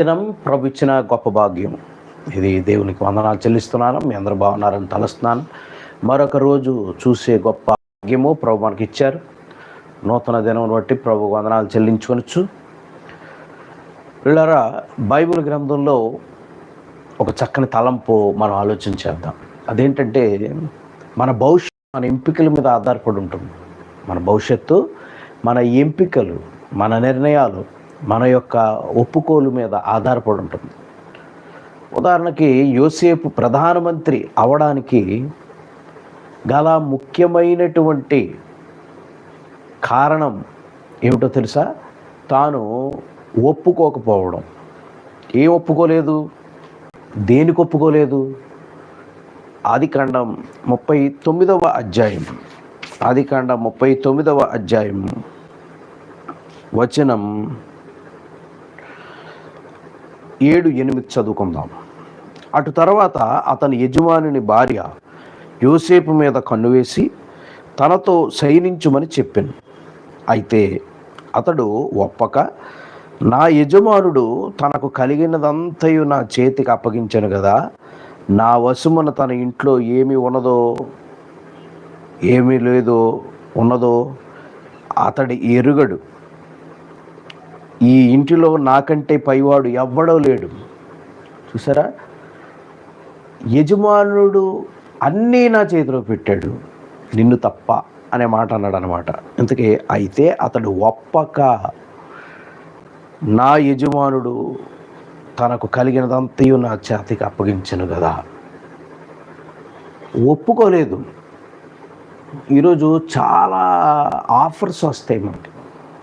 దినం ప్రభు ఇచ్చిన గొప్ప భాగ్యం. ఇది దేవునికి వందనాలు చెల్లిస్తున్నాను. మీ అందరూ బాగున్నారని తలుస్తున్నాను. మరొక రోజు చూసే గొప్ప భాగ్యము ప్రభు మనకి ఇచ్చారు. నూతన దినం బట్టి ప్రభు వందనాలు చెల్లించుకొనొచ్చు. పిల్లరా బైబిల్ గ్రంథంలో ఒక చక్కని తలంపు మనం ఆలోచన చేద్దాం. అదేంటంటే మన భవిష్యత్తు మన ఎంపికల మీద ఆధారపడి ఉంటుంది. మన భవిష్యత్తు మన ఎంపికలు మన నిర్ణయాలు మన యొక్క ఒప్పుకోలు మీద ఆధారపడి ఉంటుంది. ఉదాహరణకి యోసేపు ప్రధానమంత్రి అవడానికి గల ముఖ్యమైనటువంటి కారణం ఏమిటో తెలుసా? తాను ఒప్పుకోకపోవడం. ఏం ఒప్పుకోలేదు? దేనికి ఒప్పుకోలేదు? ఆదికాండం ముప్పై తొమ్మిదవ అధ్యాయం. ఆదికాండం ముప్పై తొమ్మిదవ అధ్యాయం. వచనం ఏడు ఎనిమిది చదువుకుందాం. అటు తర్వాత అతని యజమానిని భార్య యోసేపు మీద కన్నువేసి తనతో శయనించుమని చెప్పాను. అయితే అతడు ఒప్పక నా యజమానుడు తనకు కలిగినదంతయు నా చేతికి అప్పగించాను కదా నా వశమున తన ఇంట్లో ఏమి ఉన్నదో ఏమీ లేదో ఉన్నదో అతడి ఎరుగడు. ఈ ఇంటిలో నాకంటే పైవాడు ఎవ్వడో లేడు. చూసారా? యజమానుడు అన్నీ నా చేతిలో పెట్టాడు. నిన్ను తప్ప అనే మాట అన్నాడు అనమాట ఇంతకీ అయితే అతడు ఒప్పక నా యజమానుడు తనకు కలిగినదంతయు నా చేతికి అప్పగించను కదా. ఒప్పుకోలేదు. ఈరోజు చాలా ఆఫర్స్ వస్తాయి మనకి.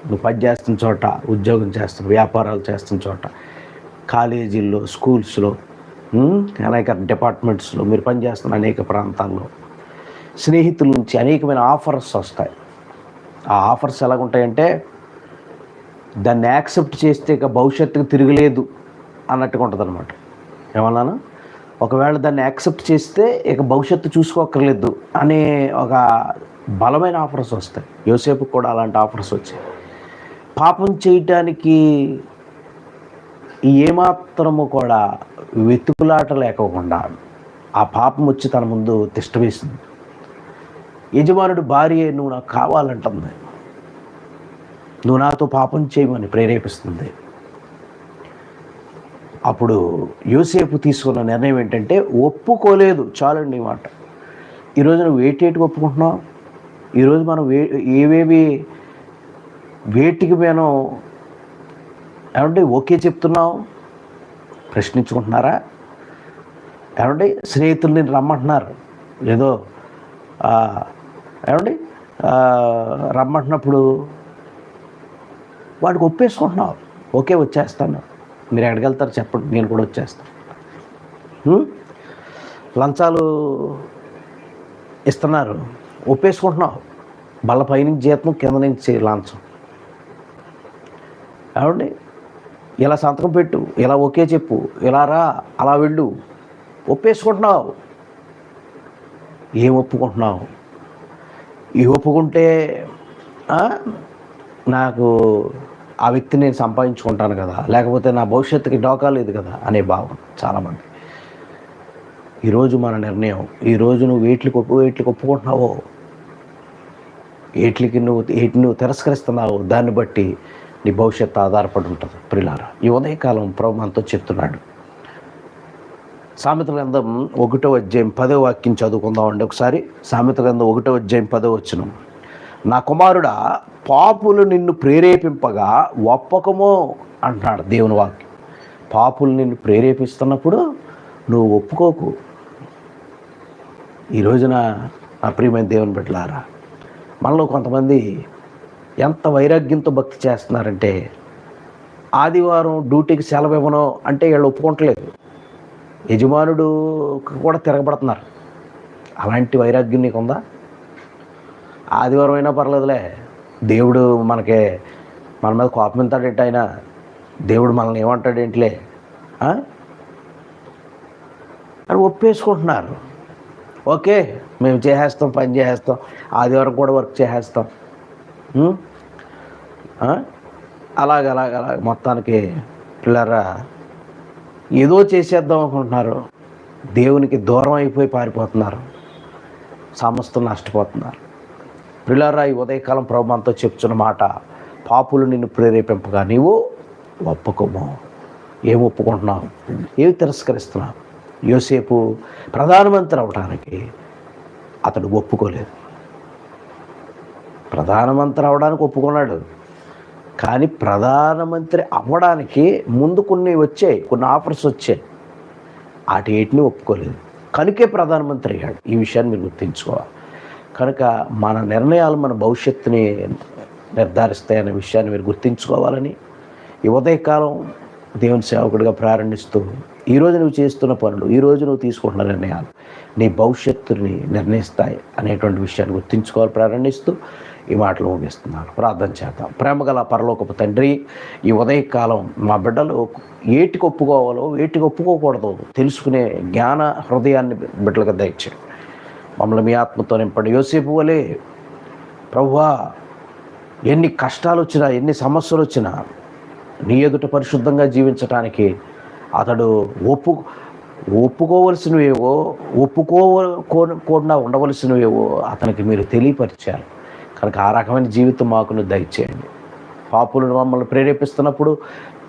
నువ్వు పని చేస్తున్న చోట ఉద్యోగం చేస్తున్న వ్యాపారాలు చేస్తున్న చోట కాలేజీల్లో స్కూల్స్లో అనేక డిపార్ట్మెంట్స్లో మీరు పనిచేస్తున్న అనేక ప్రాంతాల్లో స్నేహితుల నుంచి అనేకమైన ఆఫర్స్ వస్తాయి. ఆ ఆఫర్స్ ఎలాగుంటాయంటే దాన్ని యాక్సెప్ట్ చేస్తే ఇక భవిష్యత్తుకు తిరగలేదు అన్నట్టుగా ఉంటుంది అనమాట ఏమన్నాను? ఒకవేళ దాన్ని యాక్సెప్ట్ చేస్తే ఇక భవిష్యత్తు చూసుకోక్కర్లేదు అనే ఒక బలమైన ఆఫర్స్ వస్తాయి. యోసేపు కూడా అలాంటి ఆఫర్స్ వచ్చాయి. పాపం చేయటానికి ఏమాత్రము కూడా వెతుకులాట లేకోకుండా ఆ పాపం వచ్చి తన ముందు తిష్టవేసింది యజమానుడు భార్య నువ్వు నాకు కావాలంటుంది. నువ్వు నాతో పాపం చేయమని ప్రేరేపిస్తుంది. అప్పుడు యోసేపు తీసుకున్న నిర్ణయం ఏంటంటే ఒప్పుకోలేదు. చాలండి మాట. ఈరోజు నువ్వు ఏటేటి ఒప్పుకుంటున్నావు? ఈరోజు మనం వే ఏవేవి వేటికి మేము ఏమంటే ఓకే చెప్తున్నావు? ప్రశ్నించుకుంటున్నారా? ఏమంటే స్నేహితుల్ని రమ్మంటున్నారు. ఏదో ఏమండి రమ్మంటున్నప్పుడు వాడికి ఒప్పేసుకుంటున్నావు. ఓకే వచ్చేస్తాను. మీరు ఎక్కడికి వెళ్తారు చెప్పండి నేను కూడా వచ్చేస్తాను. లంచాలు ఇస్తున్నారు. ఒప్పేసుకుంటున్నావు. బల్ల పైనుంచి జీతం కింద నుంచి లంచం. ఏమండి? ఇలా సంతకం పెట్టు ఇలా ఓకే చెప్పు ఇలా రా అలా వెళ్ళు. ఒప్పేసుకుంటున్నావు. ఏం ఒప్పుకుంటున్నావు? ఈ ఒప్పుకుంటే నాకు ఆ వ్యక్తిని నేను సంపాదించుకుంటాను కదా లేకపోతే నా భవిష్యత్తుకి డోకా లేదు కదా అనే భావన చాలామంది. ఈరోజు మన నిర్ణయం ఈరోజు నువ్వు వేట్లకి ఒప్పు వేట్లకి ఒప్పుకుంటున్నావో? ఏట్లకి నువ్వు ఏటి నువ్వు తిరస్కరిస్తున్నావు? దాన్ని బట్టి నీ భవిష్యత్తు ఆధారపడి ఉంటుంది. ప్రిలారా ఈ ఉదయకాలం ప్రభు మనతో చెప్తున్నాడు. సామెత గ్రంథం ఒకటో అధ్యాయం పదో వాక్యం చదువుకుందామండి ఒకసారి. సామెత గ్రంథం ఒకటో అధ్యాయం పదో వచ్చిన నా కుమారుడా పాపులు నిన్ను ప్రేరేపింపగా ఒప్పకమో అంటున్నాడు దేవుని వాక్యం. పాపులు నిన్ను ప్రేరేపిస్తున్నప్పుడు నువ్వు ఒప్పుకోకు. ఈ రోజున నా ప్రియమైన దేవుని బిడ్డలారా మనలో కొంతమంది ఎంత వైరాగ్యంతో భక్తి చేస్తున్నారంటే ఆదివారం డ్యూటీకి సెలవు ఇవ్వను అంటే వీళ్ళు ఒప్పుకోవట్లేదు. యజమానుడు కూడా తిరగబడుతున్నారు. అలాంటి వైరాగ్యం నీకు ఉందా ఆదివారం అయినా పర్లేదులే. దేవుడు మనకి మన మీద కోపం ఎంతాడేంటి ఆయన దేవుడు మనల్ని ఏమంటాడేంటిలే అని ఒప్పేసుకుంటున్నారు. ఓకే మేము చేసేస్తాం పని చేసేస్తాం ఆదివారం కూడా వర్క్ చేసేస్తాం. అలాగ అలాగ అలాగ. మొత్తానికి పిల్లరా ఏదో చేసేద్దాం అనుకుంటున్నారు. దేవునికి దూరం అయిపోయి పారిపోతున్నారు. సమస్తం నష్టపోతున్నారు. పిల్లరా ఈ ఉదయకాలం ప్రభు చెప్తున్న మాట పాపులు నిన్ను ప్రేరేపింపగా నీవు ఒప్పుకోము. ఏం ఒప్పుకుంటున్నావు? ఏమి తిరస్కరిస్తున్నావు? యోసేపు ప్రధానమంత్రి అవడానికి అతడు ఒప్పుకోలేదు. ప్రధానమంత్రి అవడానికి ఒప్పుకున్నాడు. కానీ ప్రధానమంత్రి అవ్వడానికి ముందు కొన్ని వచ్చాయి కొన్ని ఆఫర్స్ వచ్చాయి. వాటిని ఏటిని ఒప్పుకోలేదు. కనుకే ప్రధానమంత్రి అయ్యాడు. ఈ విషయాన్ని మీరు గుర్తుంచుకోవాలి. కనుక మన నిర్ణయాలు మన భవిష్యత్తుని నిర్ధారిస్తాయనే విషయాన్ని మీరు గుర్తుంచుకోవాలని ఈ ఉదయకాలం దేవుని సేవకుడిగా ప్రారంభిస్తూ ఈరోజు నువ్వు చేస్తున్న పనులు ఈరోజు నువ్వు తీసుకుంటున్న నిర్ణయాలు నీ భవిష్యత్తుని నిర్ణయిస్తాయి అనేటువంటి విషయాన్ని గుర్తుంచుకోవాలి ప్రారంభిస్తూ ఈ మాటలు ముగిస్తున్నాను. ప్రార్థన చేద్దాం. ప్రేమగల పరలోకపు తండ్రి ఈ ఉదయకాలం మా బిడ్డలు ఏటికి ఒప్పుకోవాలో ఏటికి ఒప్పుకోకూడదు తెలుసుకునే జ్ఞాన హృదయాన్ని బిడ్డలకు దయచేయండి. మమ్మల్ని మీ ఆత్మతో నింపండి. యోసేపు వలే ప్రభువా ఎన్ని కష్టాలు వచ్చినా ఎన్ని సమస్యలు వచ్చినా నీ ఎదుట పరిశుద్ధంగా జీవించటానికి అతడు ఒప్పు ఒప్పుకోవలసినవేవో ఒప్పుకోకుండా ఉండవలసినవేవో అతనికి మీరు తెలియపరిచారు. కనుక ఆ రకమైన జీవితం మాకు దయచేయండి. పాపులను మమ్మల్ని ప్రేరేపిస్తున్నప్పుడు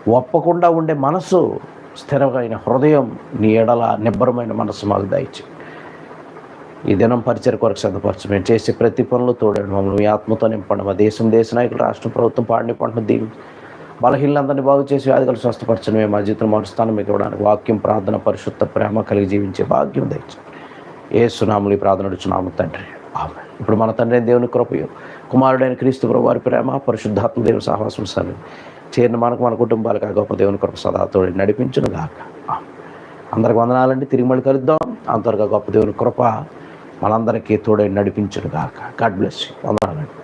ఒప్పకుండా ఉండే మనసు స్థిరమైన హృదయం నీ ఎడల నిబ్బరమైన మనసు మాకు దయచేయండి. ఈ దినం పరిచయ కొరకు సిద్ధపరచు మేము చేసే ప్రతి పనులు తోడండి. మమ్మల్ని మీ ఆత్మతో నింపండి. మా దేశం దేశ నాయకులు రాష్ట్ర ప్రభుత్వం పాడిని పంటను దీవించి బలహీనందరినీ బాగు చేసి వ్యాధికలు స్వస్థపరచని మేము మా జీవితం మరుస్తాను మీకు ఇవ్వడానికి వాక్యం ప్రార్థన పరిశుద్ధ ప్రేమ కలిగి జీవించే భాగ్యం దయచండి ఏ సునాములు ఈ ప్రార్థన నడుచున్నాము తండ్రి. ఇప్పుడు మన తండ్రి దేవుని కృపయు. కుమారుడైన క్రీస్తు ప్రభు వారి ప్రేమ పరిశుద్ధాత్మ దేవుని సహవాసం సరి. చేరిన మనకు మన కుటుంబాలకు ఆ గొప్ప దేవుని కృప సదాతోడి నడిపించును గాక. అందరికి వందనాలండి. తిరిగి మళ్ళీ కలుద్దాం. అంతవరకు గొప్ప దేవుని కృప మనందరికీ తోడై నడిపించును గాక. God bless you. వందనాలండి.